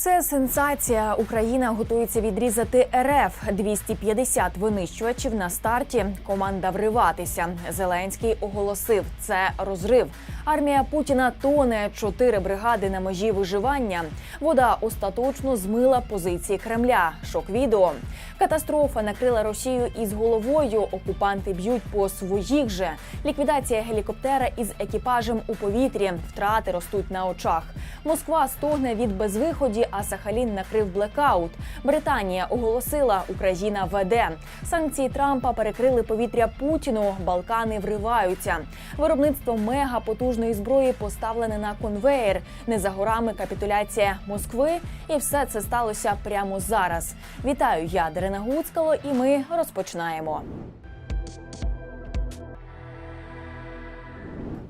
Це сенсація. Україна готується відрізати РФ 250 винищувачів на старті. Команда вриватися. Зеленський оголосив це розрив. Армія Путіна тоне чотири бригади на межі виживання. Вода остаточно змила позиції Кремля. Шок відео. Катастрофа накрила Росію із головою. Окупанти б'ють по своїх же. Ліквідація гелікоптера із екіпажем у повітрі. Втрати ростуть на очах. Москва стогне від безвиході, а Сахалін накрив блекаут. Британія оголосила, Україна веде. Санкції Трампа перекрили повітря Путіну. Балкани вриваються. Виробництво мега потужної зброї поставлене на конвеєр. Не за горами капітуляція Москви. І все це сталося прямо зараз. Вітаю, я Дарина Гуцкало, і ми розпочинаємо.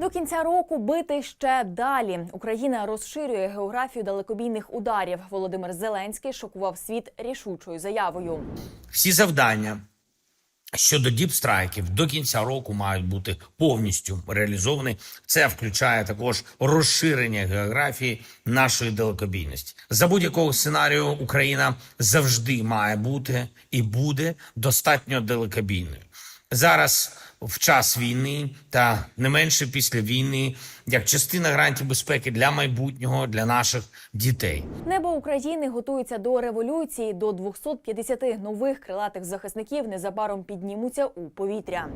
До кінця року бити ще далі. Україна розширює географію далекобійних ударів. Володимир Зеленський шокував світ рішучою заявою. Всі завдання щодо діпстрайків до кінця року мають бути повністю реалізовані. Це включає також розширення географії нашої далекобійності. За будь-якого сценарію Україна завжди має бути і буде достатньо далекобійною. Зараз в час війни та не менше після війни, як частина гарантій безпеки для майбутнього для наших дітей. Небо України готується до революції. До 250 нових крилатих захисників незабаром піднімуться у повітря.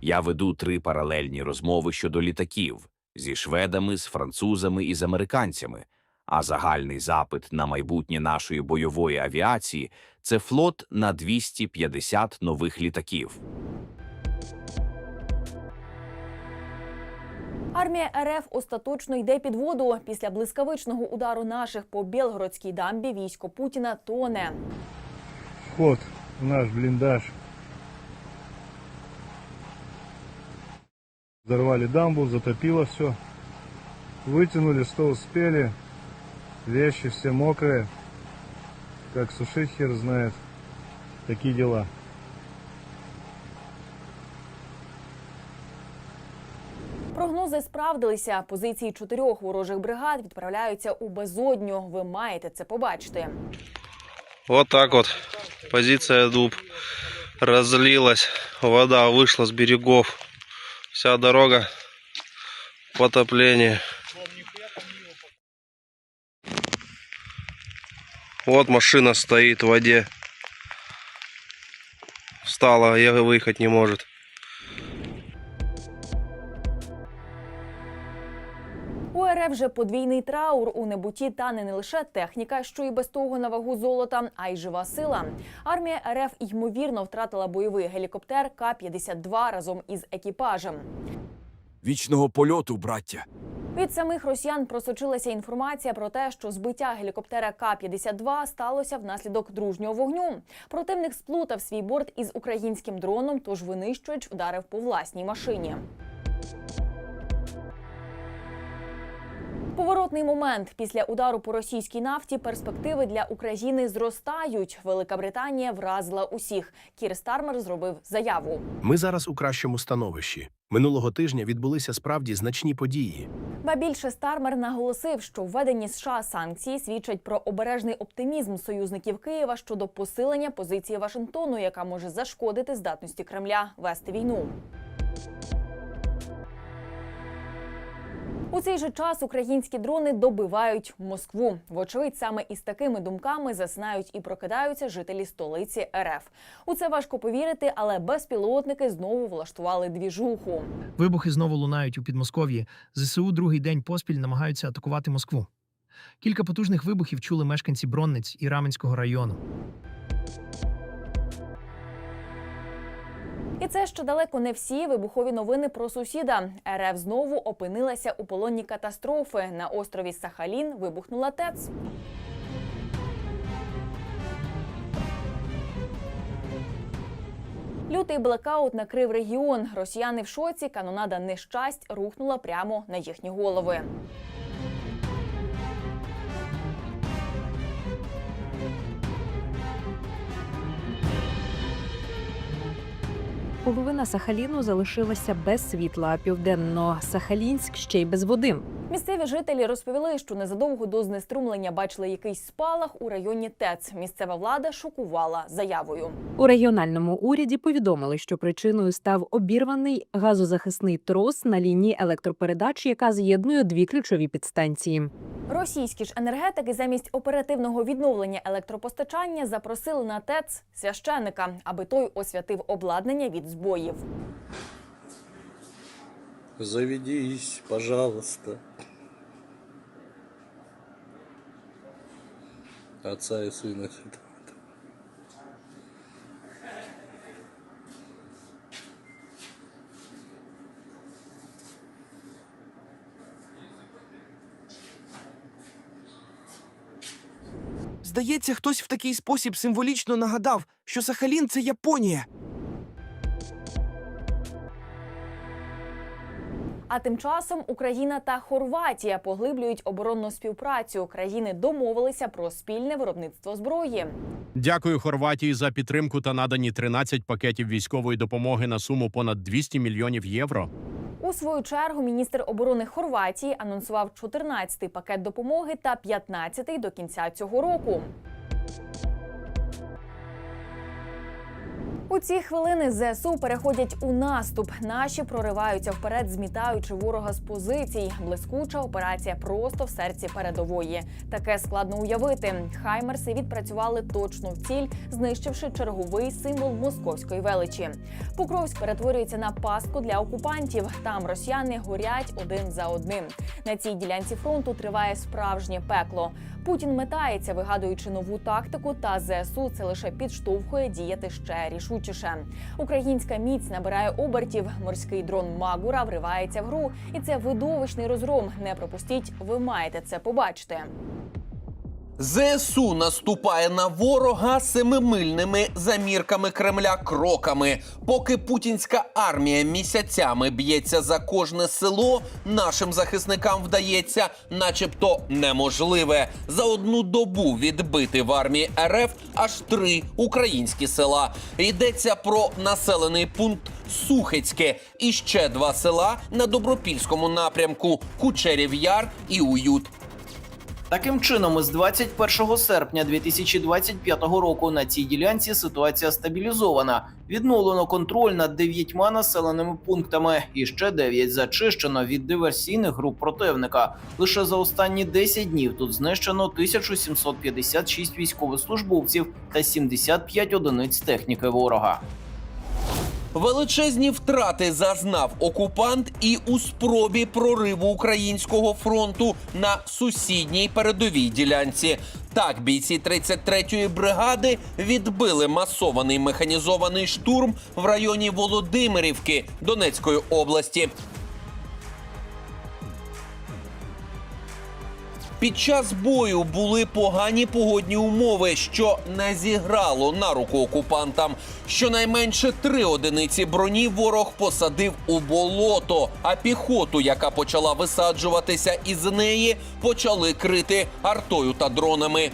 Я веду три паралельні розмови щодо літаків зі шведами, з французами і з американцями. А загальний запит на майбутнє нашої бойової авіації це флот на 250 нових літаків. Армія РФ остаточно йде під воду. Після блискавичного удару наших по Білгородській дамбі військо Путіна тоне. вход в наш блиндаж. Взорвали дамбу, затопило все. Вытянули, что успели. Вещи все мокрые. Как сушить хер знает. Такие дела. Справдилися. Позиції чотирьох ворожих бригад відправляються у безодню. Ви маєте це побачити. Вот так вот. Позиция дуб разлилась. Вода вышла с берегов. Вся дорога в потоплении. Вот машина стоит в воде. Встала, я выехать не может. У РФ вже подвійний траур у небуті тане не лише техніка, що і без того на вагу золота, а й жива сила. Армія РФ ймовірно втратила бойовий гелікоптер К-52 разом із екіпажем. Вічного польоту, браття. Від самих росіян просочилася інформація про те, що збиття гелікоптера К-52 сталося внаслідок дружнього вогню. Противник сплутав свій борт із українським дроном, тож винищувач вдарив по власній машині. Поворотний момент після удару по російській нафті перспективи для України зростають. Велика Британія вразила усіх. Кір Стармер зробив заяву. Ми зараз у кращому становищі. Минулого тижня відбулися справді значні події. Ба більше Стармер наголосив, що введені США санкції свідчать про обережний оптимізм союзників Києва щодо посилення позиції Вашингтону, яка може зашкодити здатності Кремля вести війну. У цей же час українські дрони добивають Москву. Вочевидь, саме із такими думками засинають і прокидаються жителі столиці РФ. У це важко повірити, але безпілотники знову влаштували двіжуху. Вибухи знову лунають у Підмосков'ї. ЗСУ другий день поспіль намагаються атакувати Москву. Кілька потужних вибухів чули мешканці Бронниць і Раменського району. І це ще далеко не всі вибухові новини про сусіда. РФ знову опинилася у полоні катастрофи. На острові Сахалін вибухнула ТЕЦ. Лютий блекаут накрив регіон. Росіяни в шоці. Канонада нещасть рухнула прямо на їхні голови. Половина Сахаліну залишилася без світла, а південно-Сахалінськ ще й без води. Місцеві жителі розповіли, що незадовго до знеструмлення бачили якийсь спалах у районі ТЕЦ. Місцева влада шокувала заявою. У регіональному уряді повідомили, що причиною став обірваний газозахисний трос на лінії електропередач, яка з'єднує дві ключові підстанції. Російські ж енергетики замість оперативного відновлення електропостачання запросили на ТЕЦ священика, аби той освятив обладнання від збоїв. Заведись, пожалуйста. Отца и сына. Здається, хтось в такий спосіб символічно нагадав, що Сахалін це Японія. А тим часом Україна та Хорватія поглиблюють оборонну співпрацю. Країни домовилися про спільне виробництво зброї. Дякую Хорватії за підтримку та надані 13 пакетів військової допомоги на суму понад 200 мільйонів євро. У свою чергу міністр оборони Хорватії анонсував 14-й пакет допомоги та 15-й до кінця цього року. У ці хвилини ЗСУ переходять у наступ. Наші прориваються вперед, змітаючи ворога з позицій. Блискуча операція просто в серці передової. Таке складно уявити. Хаймерси відпрацювали точно в ціль, знищивши черговий символ московської величі. Покровськ перетворюється на пастку для окупантів. Там росіяни горять один за одним. На цій ділянці фронту триває справжнє пекло. Путін метається, вигадуючи нову тактику, та ЗСУ це лише підштовхує діяти ще рішучіше. Українська міць набирає обертів. Морський дрон Магура вривається в гру, і це видовищний розгром. Не пропустіть, ви маєте це побачити. ЗСУ наступає на ворога семимильними замірками Кремля кроками. Поки путінська армія місяцями б'ється за кожне село, нашим захисникам вдається, начебто, неможливе за одну добу відбити в армії РФ аж три українські села. Йдеться про населений пункт Сухецьке і ще два села на добропільському напрямку Кучерів Яр і Уют. Таким чином, з 21 серпня 2025 року на цій ділянці ситуація стабілізована. Відновлено контроль над дев'ятьма населеними пунктами, і ще дев'ять зачищено від диверсійних груп противника. Лише за останні 10 днів тут знищено 1756 військовослужбовців та 75 одиниць техніки ворога. Величезні втрати зазнав окупант і у спробі прориву українського фронту на сусідній передовій ділянці. Так, бійці 33-ї бригади відбили масований механізований штурм в районі Володимирівки Донецької області. Під час бою були погані погодні умови, що не зіграло на руку окупантам. Щонайменше три одиниці броні ворог посадив у болото, а піхоту, яка почала висаджуватися із неї, почали крити артою та дронами.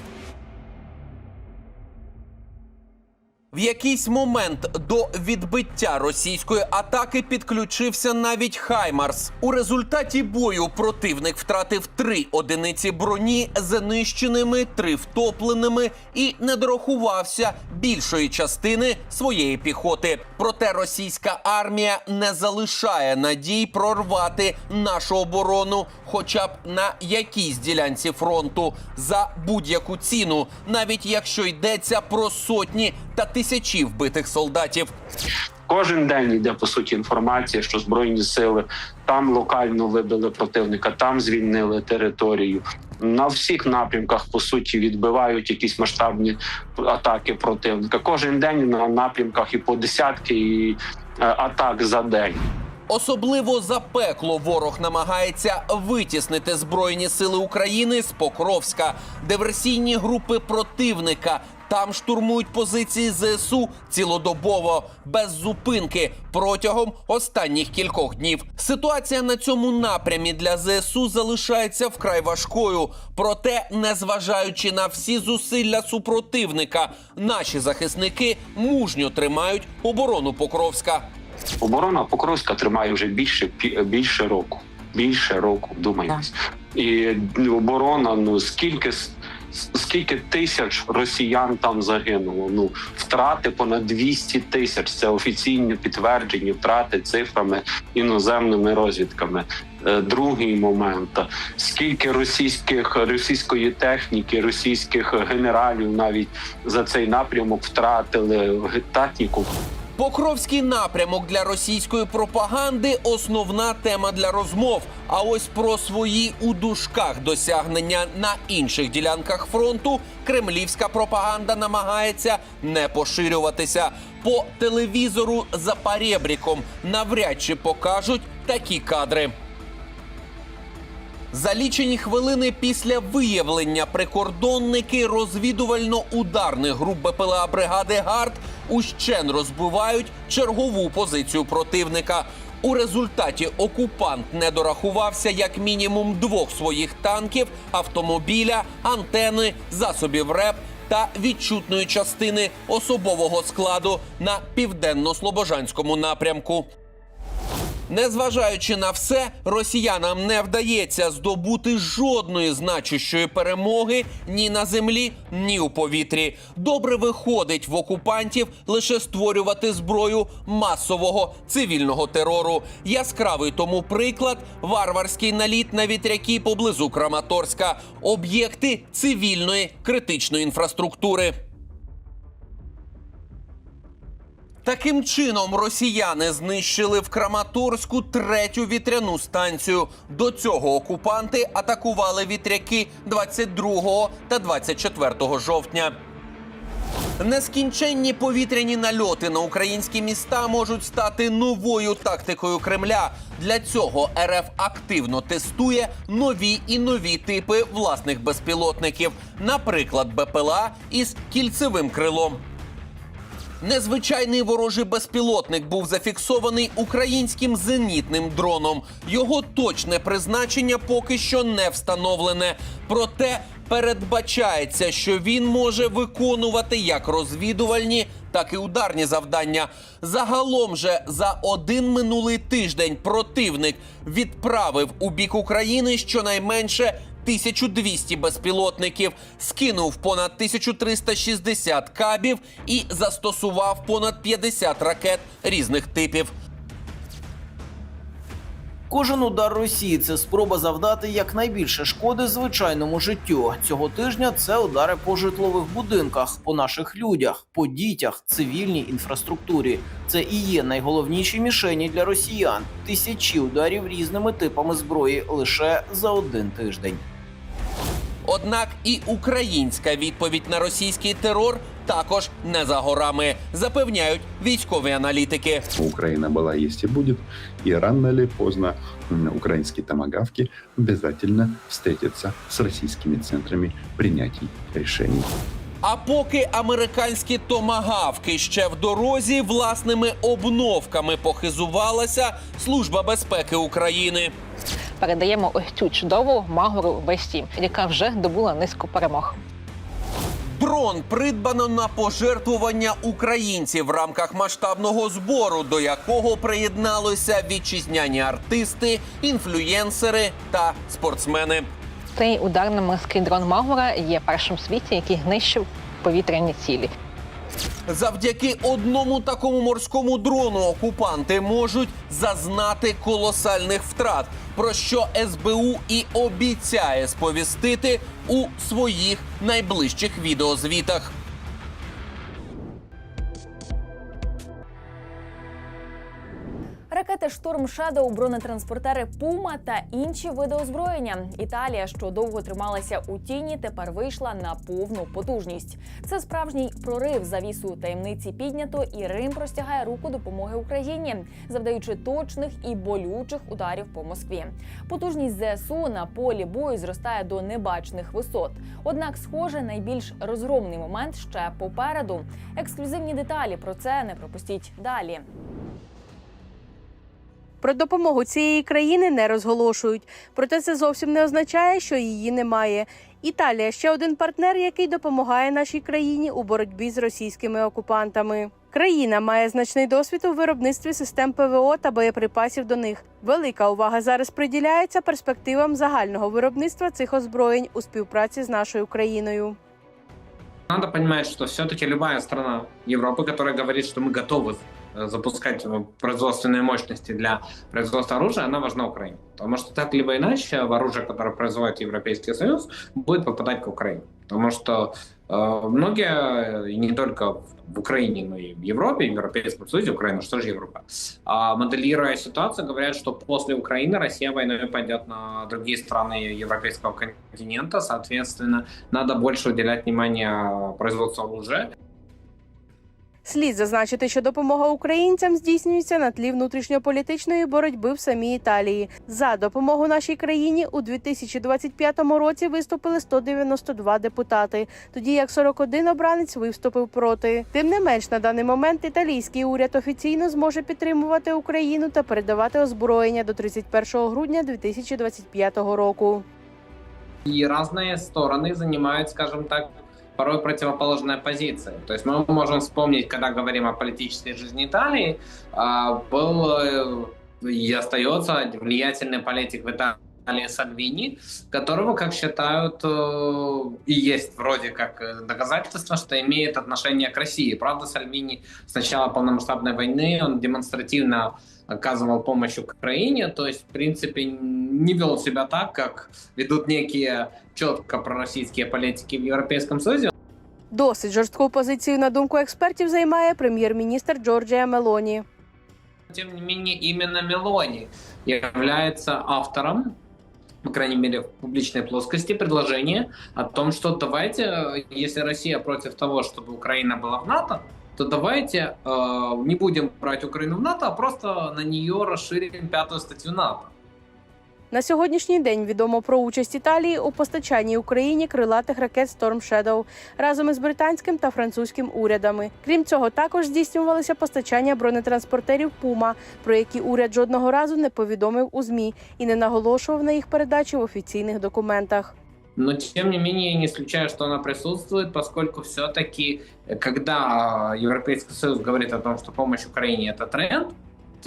В якийсь момент до відбиття російської атаки підключився навіть Хаймарс. У результаті бою противник втратив три одиниці броні, знищеними, три втопленими і не дорахувався більшої частини своєї піхоти. Проте російська армія не залишає надій прорвати нашу оборону, хоча б на якійсь ділянці фронту за будь-яку ціну, навіть якщо йдеться про сотні та тисячі вбитих солдатів. Кожен день йде по суті інформація, що збройні сили там локально вибили противника, там звільнили територію. На всіх напрямках по суті відбивають якісь масштабні атаки противника. Кожен день на напрямках і по десятки і, е, атак за день. Особливо запекло ворог намагається витіснити збройні сили України з Покровська, диверсійні групи противника. Там штурмують позиції ЗСУ цілодобово без зупинки протягом останніх кількох днів. Ситуація на цьому напрямі для ЗСУ залишається вкрай важкою. Проте, незважаючи на всі зусилля супротивника, наші захисники мужньо тримають оборону Покровська. Оборона Покровська тримає вже більше пі- більше року. Більше року, думаємось. І оборона, ну скільки скільки тисяч росіян там загинуло? Ну втрати понад 200 тисяч. Це офіційні підтверджені втрати цифрами іноземними розвідками. Е, Другий момент: скільки російських російської техніки, російських генералів навіть за цей напрямок втратили техніку. Покровський напрямок для російської пропаганди основна тема для розмов. А ось про свої у дужках досягнення на інших ділянках фронту кремлівська пропаганда намагається не поширюватися. По телевізору за парєбріком навряд чи покажуть такі кадри. За лічені хвилини після виявлення прикордонники розвідувально-ударних груп БПЛА бригади ГАРД ущен розбивають чергову позицію противника. У результаті окупант не дорахувався як мінімум двох своїх танків, автомобіля, антени, засобів РЕП та відчутної частини особового складу на південно-слобожанському напрямку. Незважаючи на все, росіянам не вдається здобути жодної значущої перемоги ні на землі, ні у повітрі. Добре виходить в окупантів лише створювати зброю масового цивільного терору. Яскравий тому приклад варварський наліт на вітряки поблизу Краматорська, об'єкти цивільної критичної інфраструктури. Таким чином росіяни знищили в Краматорську третю вітряну станцію. До цього окупанти атакували вітряки 22 та 24 жовтня. Нескінченні повітряні нальоти на українські міста можуть стати новою тактикою Кремля. Для цього РФ активно тестує нові і нові типи власних безпілотників, наприклад, БПЛА із кільцевим крилом. Незвичайний ворожий безпілотник був зафіксований українським зенітним дроном. Його точне призначення поки що не встановлене. Проте передбачається, що він може виконувати як розвідувальні, так і ударні завдання. Загалом же за один минулий тиждень противник відправив у бік України щонайменше 1200 безпілотників, скинув понад 1360 кабів і застосував понад 50 ракет різних типів. Кожен удар Росії це спроба завдати якнайбільше шкоди звичайному життю. Цього тижня це удари по житлових будинках, по наших людях, по дітях, цивільній інфраструктурі. Це і є найголовніші мішені для росіян. Тисячі ударів різними типами зброї лише за один тиждень. Однак і українська відповідь на російський терор також не за горами, запевняють військові аналітики. Украина была, есть и будет. И рано или поздно м, украинские томогавки обязательно встретятся с российскими центрами принятий решений. А поки американські томагавки ще в дорозі власними обновками похизувалася Служба безпеки України. Передаємо ось цю чудову магору В7, яка вже добула низку перемог. Дрон придбано на пожертвування українців в рамках масштабного збору, до якого приєдналися вітчизняні артисти, інфлюєнсери та спортсмени. Цей ударно-морський дрон Магора є першим в світі, який знищив повітряні цілі. Завдяки одному такому морському дрону окупанти можуть зазнати колосальних втрат, про що СБУ і обіцяє сповістити у своїх найближчих відеозвітах. Ракети Штурм Шадоу, бронетранспортери Пума та інші види озброєння. Італія, що довго трималася у тіні, тепер вийшла на повну потужність. Це справжній прорив завісу таємниці піднято, і Рим простягає руку допомоги Україні, завдаючи точних і болючих ударів по Москві. Потужність ЗСУ на полі бою зростає до небачних висот. Однак, схоже, найбільш розгромний момент ще попереду. Ексклюзивні деталі про це не пропустіть далі. Про допомогу цієї країни не розголошують. Проте це зовсім не означає, що її немає. Італія ще один партнер, який допомагає нашій країні у боротьбі з російськими окупантами. Країна має значний досвід у виробництві систем ПВО та боєприпасів до них. Велика увага зараз приділяється перспективам загального виробництва цих озброєнь у співпраці з нашою країною. Надо понимать, что все-таки любая страна Европы, которая говорит, что мы готовы э, Запускать э, производственные мощности для производства оружия, она важна Украине. Потому что так либо иначе оружие, которое производит Европейский Союз, будет попадать к Украине. Потому что э, многие, не только в Украине, но и в Европе, в Европейском Союзе, Украина, что же Европа, а, моделируя ситуацию, говорят, что после Украины Россия войной пойдет на другие страны европейского континента, соответственно, надо больше уделять внимание производству оружия. Слід зазначити, що допомога українцям здійснюється на тлі внутрішньополітичної боротьби в самій Італії. За допомогу нашій країні у 2025 році виступили 192 депутати, тоді як 41 обранець виступив проти. Тим не менш, на даний момент італійський уряд офіційно зможе підтримувати Україну та передавати озброєння до 31 грудня 2025 року. И разные стороны занимают, скажем так, порой противоположные позиции. То есть мы можем вспомнить, когда говорим о политической жизни Италии, а, был э, и остается влиятельный политик в Италии Сальвини, которого, как считают, э, и есть вроде как э, доказательство, что имеет отношение к России. Правда, Сальвини с начала полномасштабной войны он демонстративно оказывал помощь Украине, то есть, в принципе, не вел себя так, как ведут некие четко пророссийские политики в Европейском Союзе. Досить жорстку позицію, на думку експертів, займає прем'єр-міністр Джорджія Мелоні. Тем не менее, именно Мелони является автором, по крайней мере, в публичной плоскости, предложения о том, что давайте, э, если Россия против того, чтобы Украина была в НАТО, то давайте э, не будем брать Украину в НАТО, а просто на нее расширим пятую статью НАТО. На сьогоднішній день відомо про участь Італії у постачанні Україні крилатих ракет Storm Shadow разом із британським та французьким урядами. Крім цього, також здійснювалося постачання бронетранспортерів Пума, про які уряд жодного разу не повідомив у змі і не наголошував на їх передачі в офіційних документах. Но, тем не менее, я не исключаю, что она присутствует, поскольку все-таки, когда Европейский Союз говорит о том, что помощь Украине – это тренд,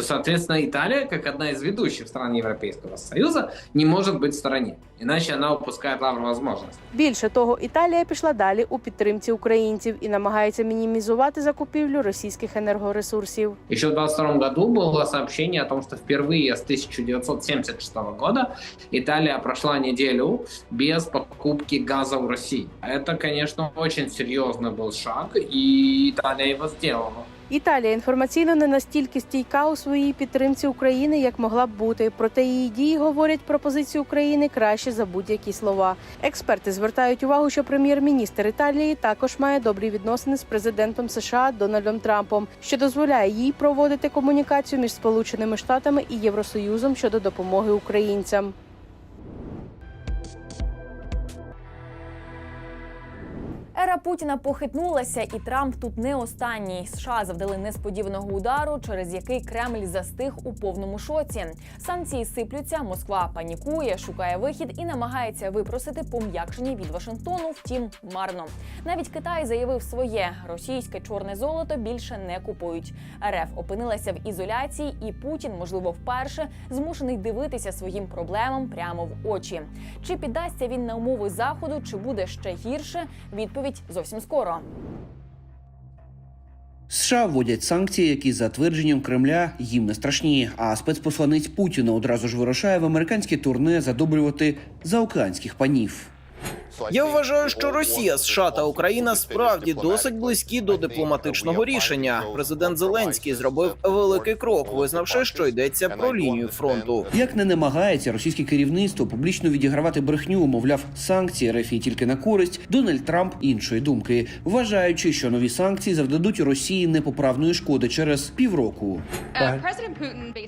то, соответственно, Италия, как одна из ведущих стран Европейского Союза, не может быть в стороне. Иначе она упускает лавр возможность. Більше того, Італія пішла далі у підтримці українців і намагається мінімізувати закупівлю російських енергоресурсів. Еще в 22 году было сообщение о том, что впервые с 1976 года Италия прошла неделю без покупки газа в России. Это, конечно, очень серьезный был шаг, и Италия его сделала. Італія інформаційно не настільки стійка у своїй підтримці України, як могла б бути. Проте її дії говорять про позицію України краще за будь-які слова. Експерти звертають увагу, що прем'єр-міністр Італії також має добрі відносини з президентом США Дональдом Трампом, що дозволяє їй проводити комунікацію між Сполученими Штатами і Євросоюзом щодо допомоги українцям. Ера Путіна похитнулася, і Трамп тут не останній. США завдали несподіваного удару, через який Кремль застиг у повному шоці. Санкції сиплються, Москва панікує, шукає вихід і намагається випросити пом'якшення від Вашингтону. Втім, марно. Навіть Китай заявив своє російське чорне золото більше не купують. РФ опинилася в ізоляції, і Путін, можливо, вперше змушений дивитися своїм проблемам прямо в очі. Чи піддасться він на умови заходу, чи буде ще гірше? Відповідь зовсім скоро. США вводять санкції, які за твердженням Кремля їм не страшні. А спецпосланець Путіна одразу ж вирушає в американське турне задобрювати заокеанських панів. Я вважаю, що Росія, США та Україна справді досить близькі до дипломатичного рішення. Президент Зеленський зробив великий крок, визнавши, що йдеться про лінію фронту. Як не намагається російське керівництво публічно відігравати брехню, мовляв, санкції РФ тільки на користь, Дональд Трамп іншої думки, вважаючи, що нові санкції завдадуть Росії непоправної шкоди через півроку.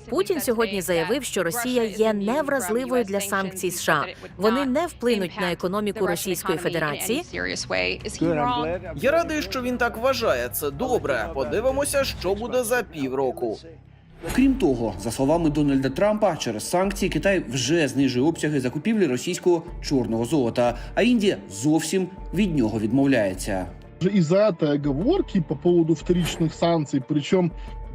Путін сьогодні заявив, що Росія є невразливою для санкцій США. Вони не вплинуть на економіку Російської Федерації. Я радий, що він так вважає. Це добре. Подивимося, що буде за півроку. Крім того, за словами Дональда Трампа, через санкції Китай вже знижує обсяги закупівлі російського чорного золота, а Індія зовсім від нього відмовляється. Из-за этой оговорки по поводу вторичных санкций, причем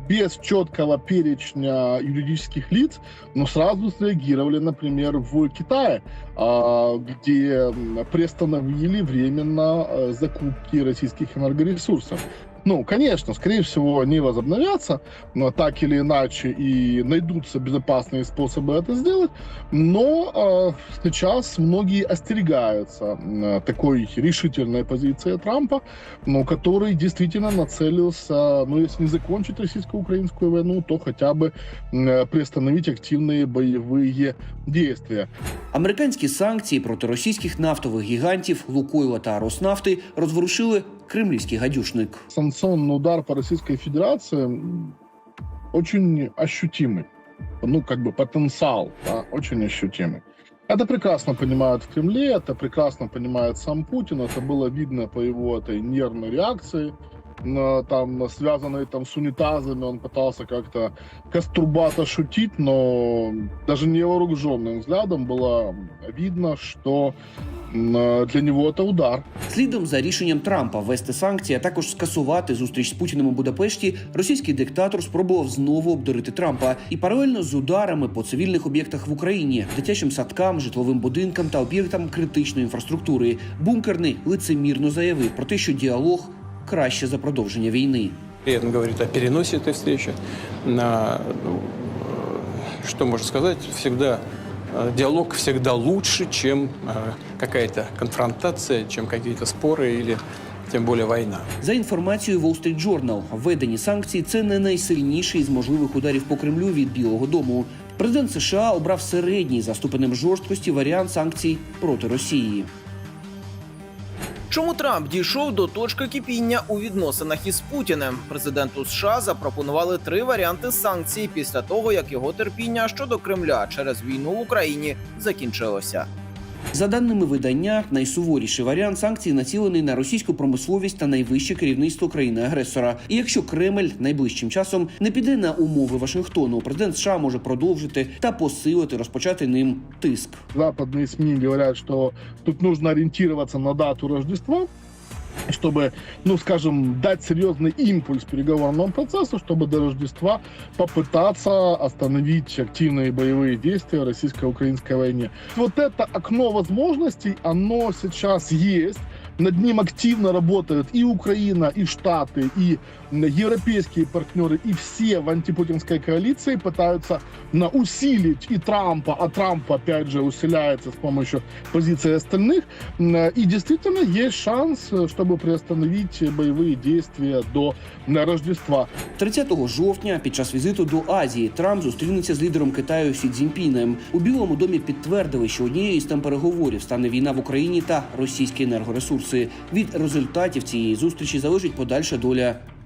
без четкого перечня юридических лиц, но сразу среагировали, например, в Китае, а, где приостановили временно э, закупки российских энергоресурсов. Ну, конечно, скорее всего, они возобновятся, но так или иначе и найдутся безопасные способы это сделать. Но э, сейчас многие остерегаются э, такой решительной позиции Трампа, ну, который действительно нацелился, ну, если не закончить российско-украинскую войну, то хотя бы э, приостановить активные боевые действия. Американські санкції проти російських нафтових гігантів Лукойла та Роснафти розворушили кремлівський гадюшник. Санкционный удар по Российской Федерации м, очень ощутимый. Ну, как бы потенциал, да, очень ощутимый. Это прекрасно понимают в Кремле, это прекрасно понимает сам Путин, это было видно по его этой нервной реакции, на- там, связанной там с унитазами, он пытался как-то каструбато шутить, но даже невооруженным взглядом было видно, что м, для него это удар. Слідом за рішенням Трампа ввести санкції, а також скасувати зустріч з Путіним у Будапешті, російський диктатор спробував знову обдурити Трампа і паралельно з ударами по цивільних об'єктах в Україні, дитячим садкам, житловим будинкам та об'єктам критичної інфраструктури. Бункерний лицемірно заявив про те, що діалог краще за продовження війни. При этом говорит о переносе этой встречи на, ну, э, что можно сказать, всегда э, диалог всегда лучше, чем э, какая-то конфронтация, чем какие-то споры или тем более война. За інформацією Wall Street Journal, введені санкції це не найсильніший з можливих ударів по Кремлю від Білого Дому. Президент США обрав середній за ступенем жорсткості варіант санкцій проти Росії. Чому Трамп дійшов до точки кипіння у відносинах із Путіним? Президенту США запропонували три варіанти санкцій після того, як його терпіння щодо Кремля через війну в Україні закінчилося. За даними видання, найсуворіший варіант санкцій націлений на російську промисловість та найвище керівництво країни-агресора. І якщо Кремль найближчим часом не піде на умови Вашингтону, президент США може продовжити та посилити розпочати ним тиск. Западні СМІ говорять, що тут нужно орієнтуватися на дату Рождества, чтобы, ну, скажем, дать серьезный импульс переговорному процессу, чтобы до Рождества попытаться остановить активные боевые действия в российско-украинской войне. Вот это окно возможностей, оно сейчас есть. Над ним активно работают и Украина, и Штаты, и европейские партнеры, и все в антипутинской коалиции пытаются на усилить и Трампа, а Трамп опять же усиляется с помощью позиции остальных. М, И действительно есть шанс, э, чтобы приостановить боевые действия до м, Рождества. 30 жовтня під час візиту до Азії Трамп зустрінеться з лідером Китаю Сі Цзіньпінем. У Білому домі підтвердили, що однією з тем переговорів стане війна в Україні та російські енергоресурси. Від результатів цієї зустрічі залежить подальша доля